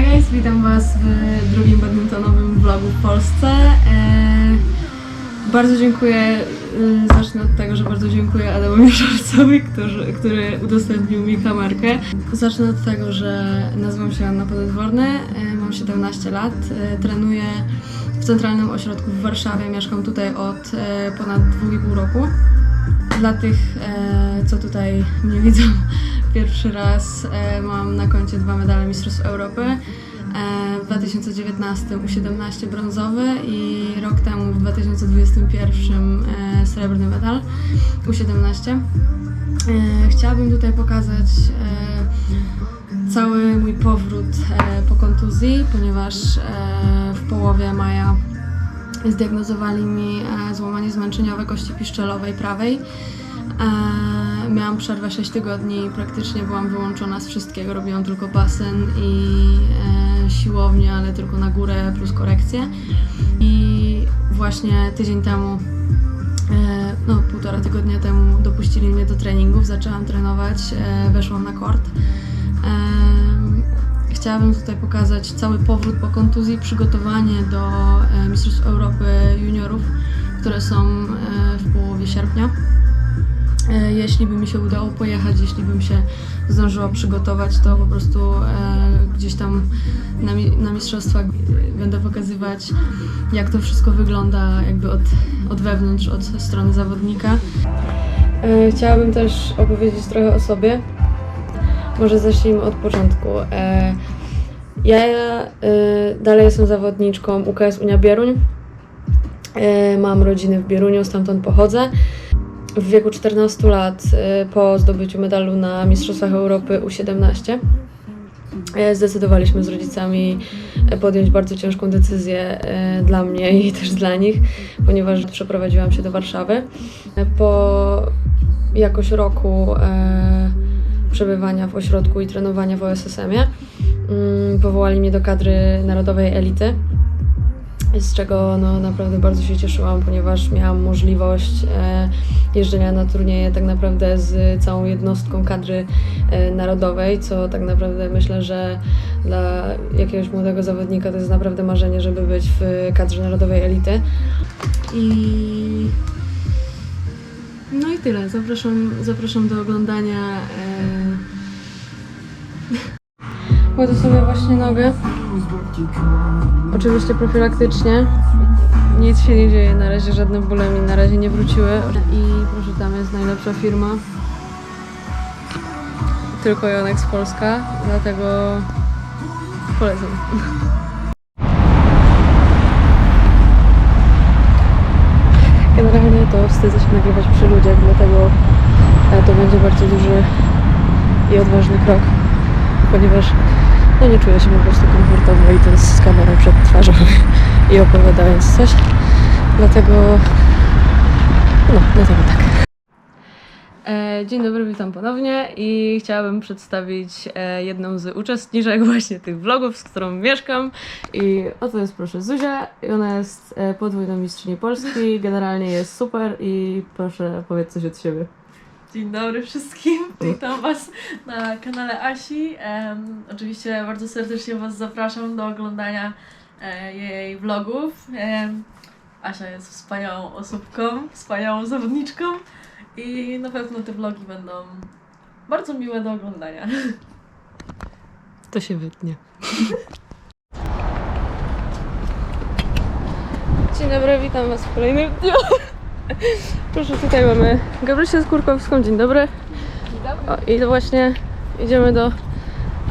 Guys, witam Was w drugim badmintonowym vlogu w Polsce. Eee, bardzo dziękuję, y, zacznę od tego, że bardzo dziękuję Adamowi Szarcowi, który, który udostępnił mi kamerkę. Zacznę od tego, że nazywam się Anna Podedworny, e, mam 17 lat, e, trenuję w Centralnym Ośrodku w Warszawie, mieszkam tutaj od e, ponad 2,5 roku. Dla tych, e, co tutaj mnie widzą pierwszy raz, e, mam na koncie dwa medale Mistrzostw Europy. E, w 2019 U17 brązowy i rok temu w 2021 e, srebrny medal U17. E, chciałabym tutaj pokazać cały mój powrót po kontuzji, ponieważ w połowie maja zdiagnozowali mi e, złamanie zmęczeniowe kości piszczelowej prawej. E, miałam przerwę 6 tygodni i praktycznie byłam wyłączona z wszystkiego. Robiłam tylko basen i e, siłownię, ale tylko na górę plus korekcje. I właśnie tydzień temu, no półtora tygodnia temu dopuścili mnie do treningów, zaczęłam trenować, weszłam na kort. Chciałabym tutaj pokazać cały powrót po kontuzji, przygotowanie do e, Mistrzostw Europy Juniorów, które są e, w połowie sierpnia. E, Jeśli by mi się udało pojechać, jeśli bym się zdążyła przygotować, to po prostu gdzieś tam na, na mistrzostwach będę pokazywać, jak to wszystko wygląda jakby od, od wewnątrz, od strony zawodnika. Chciałabym też opowiedzieć trochę o sobie. Może zacznijmy od początku. E, Ja e, dalej jestem zawodniczką UKS Unia Bieruń. E, Mam rodzinę w Bieruniu, stamtąd pochodzę. W wieku 14 lat, po zdobyciu medalu na Mistrzostwach Europy U17, e, zdecydowaliśmy z rodzicami podjąć bardzo ciężką decyzję dla mnie i też dla nich, ponieważ przeprowadziłam się do Warszawy. Po jakoś roku przebywania w ośrodku i trenowania w OSSM-ie mm, powołali mnie do kadry narodowej elity z czego no, naprawdę bardzo się cieszyłam, ponieważ miałam możliwość e, jeżdżenia na turnieje tak naprawdę z całą jednostką kadry e, narodowej, co tak naprawdę myślę, że dla jakiegoś młodego zawodnika to jest naprawdę marzenie, żeby być w kadrze narodowej elity. I no i tyle. Zapraszam, zapraszam do oglądania. E... Kładę sobie właśnie nogę. Oczywiście profilaktycznie. Nic się nie dzieje, na razie żadne bóle mi na razie nie wróciły. I proszę, tam jest najlepsza firma. Tylko Jonex Polska, dlatego polecam. Generalnie to wstydzę się nagrywać przy ludziach, dlatego e, to będzie bardzo duży i odważny krok, ponieważ no nie czuję się po prostu komfortowo idąc z kamerą przed twarzą i opowiadając coś. Dlatego, no, dlatego tak. E, Dzień dobry, witam ponownie i chciałabym przedstawić e, jedną z uczestniczek właśnie tych vlogów, z którą mieszkam. I oto jest proszę Zuzia i ona jest e, podwójną mistrzyni Polski, generalnie jest super i proszę powiedz coś od siebie. Dzień dobry wszystkim, witam Was na kanale Asi. Em, oczywiście bardzo serdecznie Was zapraszam do oglądania e, jej vlogów. Asia jest wspaniałą osobką, wspaniałą zawodniczką i na pewno te vlogi będą bardzo miłe do oglądania. To się wytnie. Dzień dobry, witam Was w kolejnym dniu. Proszę, tutaj mamy Gabrysię Skórkowską, dzień dobry. O, I to właśnie idziemy do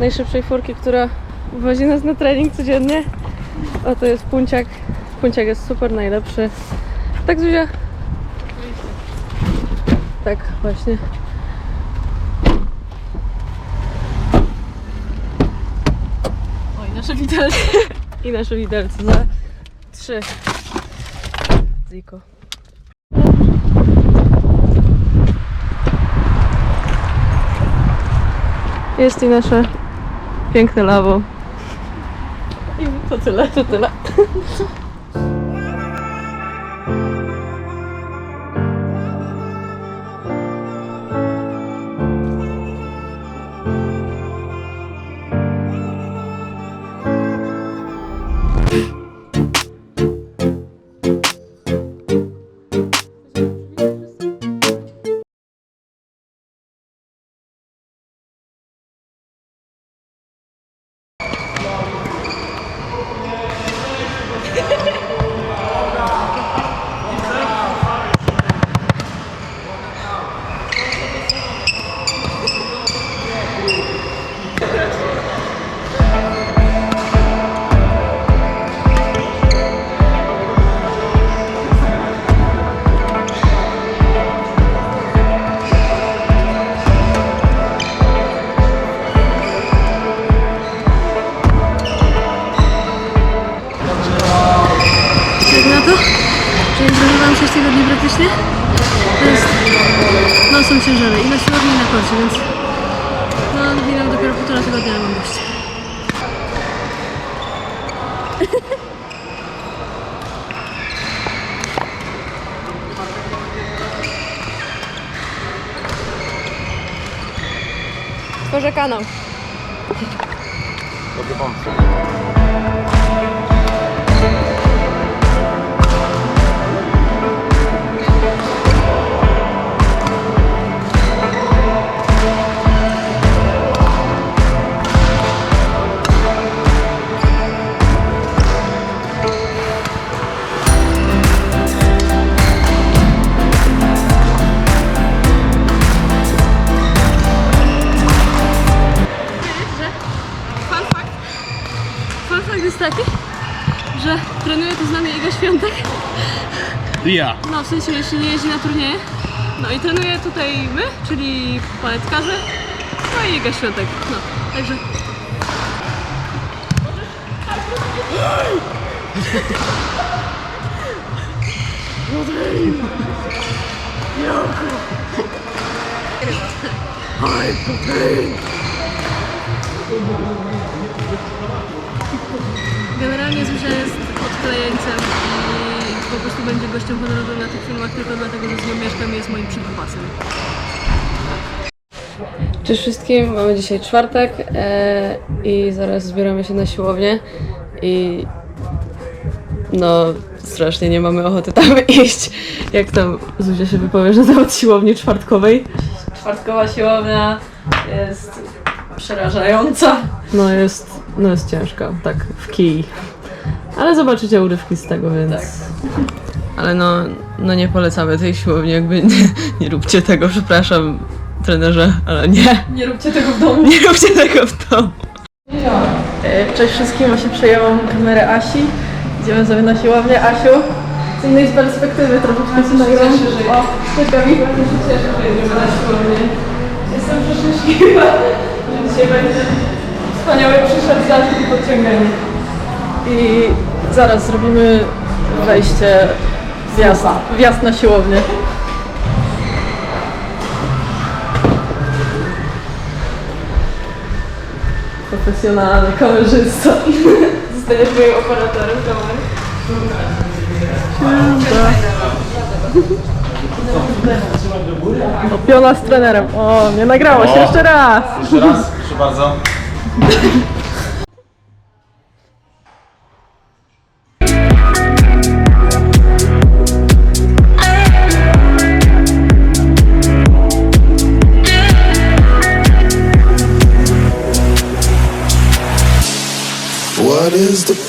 najszybszej furki, która wozi nas na trening codziennie. O, to jest Punciak. Punciak jest super, najlepszy. Tak, Zuzia? Tak, właśnie. Oj, nasze widelce. I nasze widelce za trzy. Ziko. Jest i nasze piękne lawo. I to tyle, to tyle. Kanał. Dobry pomysł. Ja. No w sensie jeszcze nie jeździ na turnieje. No i trenuje tutaj my, czyli paletkarze, no i Iga Świątek. No, także Generalnie Zuzia jest odklejeńcem i po prostu będzie gościem honorowym na tych filmach tylko dlatego, że z nią mieszkam i jest moim przykupasem. Cześć wszystkim, mamy dzisiaj czwartek e, i zaraz zbieramy się na siłownię i no strasznie nie mamy ochoty tam iść. Jak tam Zuzia się wypowie, że temat siłowni czwartkowej? Czwartkowa siłownia jest przerażająca. No jest, no jest ciężka, tak, w kij. Ale zobaczycie urywki z tego, więc... Ale no, no nie polecamy tej siłowni, jakby nie, nie róbcie tego, przepraszam trenerze, ale nie, Nie róbcie tego w domu. nie róbcie tego w domu. E, Cześć wszystkim, właśnie przejęłam kamerę Asi. Idziemy sobie na siłownię. Asiu, z innej perspektywy troszeczkę się nagram. O, cześć Gabi. Bardzo się cieszę, że jedziemy na siłownię. Jestem przeszczęśliwa, że dzisiaj będzie wspaniały przyszedł zaszczyt i podciąganie. I zaraz zrobimy wejście, wjazd, wjazd na siłownię. Profesjonalny kamerzysta. Zostaniesz moim operatorem kamery. O, piona z trenerem. O, nie nagrało się jeszcze raz. Jeszcze raz, proszę bardzo.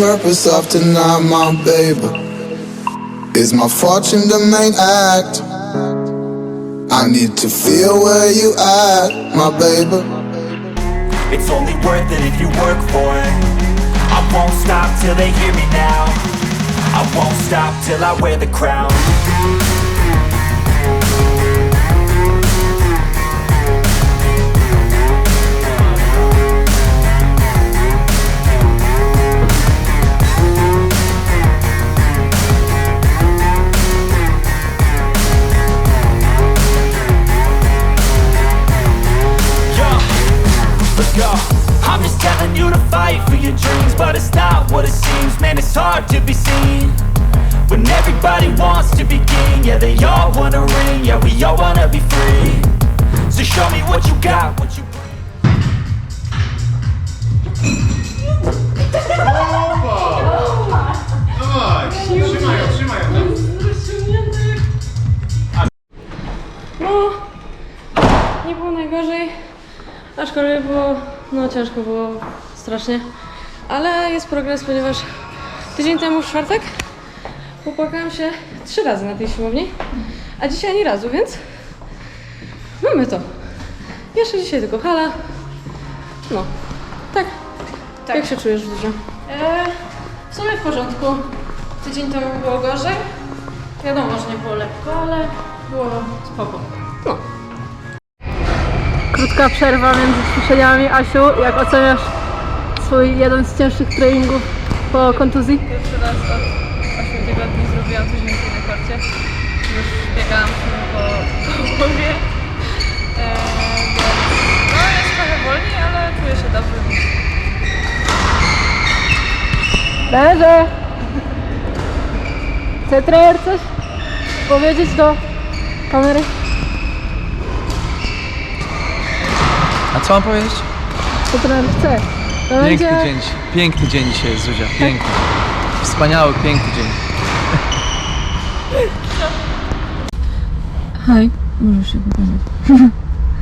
purpose of tonight, my baby? Is my fortune the main act? I need to feel where you at, my baby. It's only worth it if you work for it I won't stop till they hear me now I won't stop till I wear the crown wanna ring. Yeah, we all wanna be free. So show me what you got, what you. No, nie było najgorzej, aczkolwiek było, no ciężko było strasznie, ale jest progres, ponieważ tydzień temu w czwartek popłakałam się trzy razy na tej siłowni, a dzisiaj ani razu, więc mamy to. Jeszcze dzisiaj tylko hala, no, tak. Jak się czujesz, Zuzia? E, w sumie w porządku. Tydzień temu było gorzej. Wiadomo, że nie było lekko, ale było spoko. Krótka przerwa między ćwiczeniami. Asiu, jak oceniasz swój jeden z cięższych treningów po kontuzji? Pierwszy raz od 8 tygodni zrobiłam coś więcej. Już biegałam po po głowie. E, więc no jest trochę wolniej, ale czuję się dobrze. Trenerze! Chce trener coś powiedzieć do kamery? A co mam powiedzieć? Co trener chce? To Piękny będzie... dzień, piękny dzień dzisiaj jest, Zuzia, piękny. Wspaniały, piękny dzień. Hej, możesz się pokazać.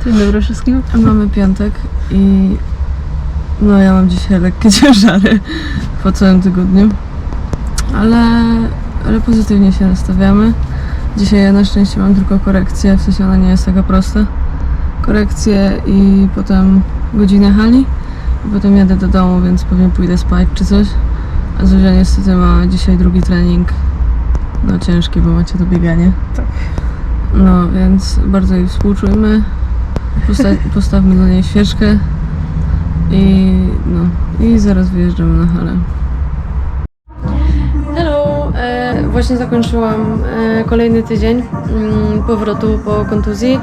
Dzień dobry wszystkim. Mamy piątek i no ja mam dzisiaj lekkie ciężary po całym tygodniu, ale, ale pozytywnie się nastawiamy. Dzisiaj ja na szczęście mam tylko korekcję, w sensie ona nie jest taka prosta. Korekcję i potem godzinę hali i potem jadę do domu, więc pewnie pójdę spać czy coś. A Zuzia niestety ma dzisiaj drugi trening, no ciężki, bo macie to bieganie. No, więc bardzo jej współczujmy. Posta- postawmy dla niej świeczkę i no, i zaraz wyjeżdżamy na halę. Hello! E, właśnie zakończyłam e, kolejny tydzień mm, powrotu po kontuzji.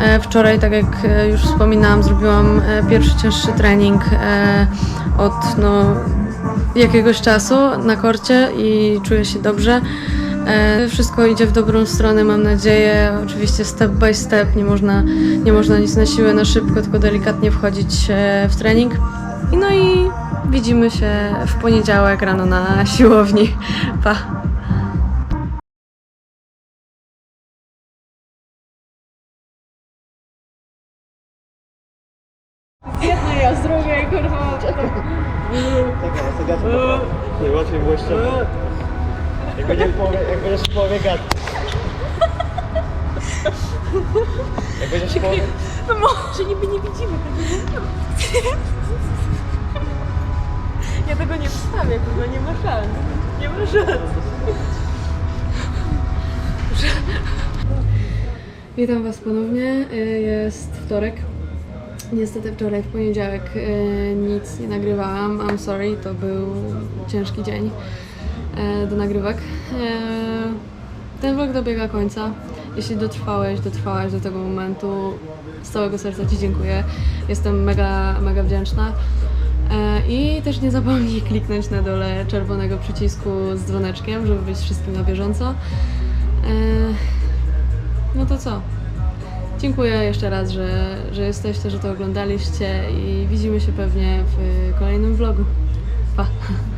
E, wczoraj, tak jak e, już wspominałam, zrobiłam e, pierwszy cięższy trening e, od no, jakiegoś czasu na korcie i czuję się dobrze. E, Wszystko idzie w dobrą stronę, mam nadzieję. Oczywiście step by step, nie można, nie można nic na siłę, na szybko, tylko delikatnie wchodzić e, w trening. I no i widzimy się w poniedziałek rano na siłowni. Pa! Nie łatwiej było jeszcze. Jak będziesz w połowie, jak będziesz w połowie. Jak będziesz w połowie... Ja tego nie wstawię, kurwa, nie ma szans. Nie ma szans. Witam Was ponownie. E, Jest wtorek. Niestety wczoraj w poniedziałek e, nic nie nagrywałam. I'm sorry, to był ciężki dzień do nagrywek. E, Ten vlog dobiega końca. Jeśli dotrwałeś, dotrwałaś do tego momentu, z całego serca Ci dziękuję. Jestem mega, mega wdzięczna. E, I też nie zapomnij kliknąć na dole czerwonego przycisku z dzwoneczkiem, żeby być wszystkim na bieżąco. E, no to co? Dziękuję jeszcze raz, że, że jesteście, że to oglądaliście i widzimy się pewnie w kolejnym vlogu. Pa!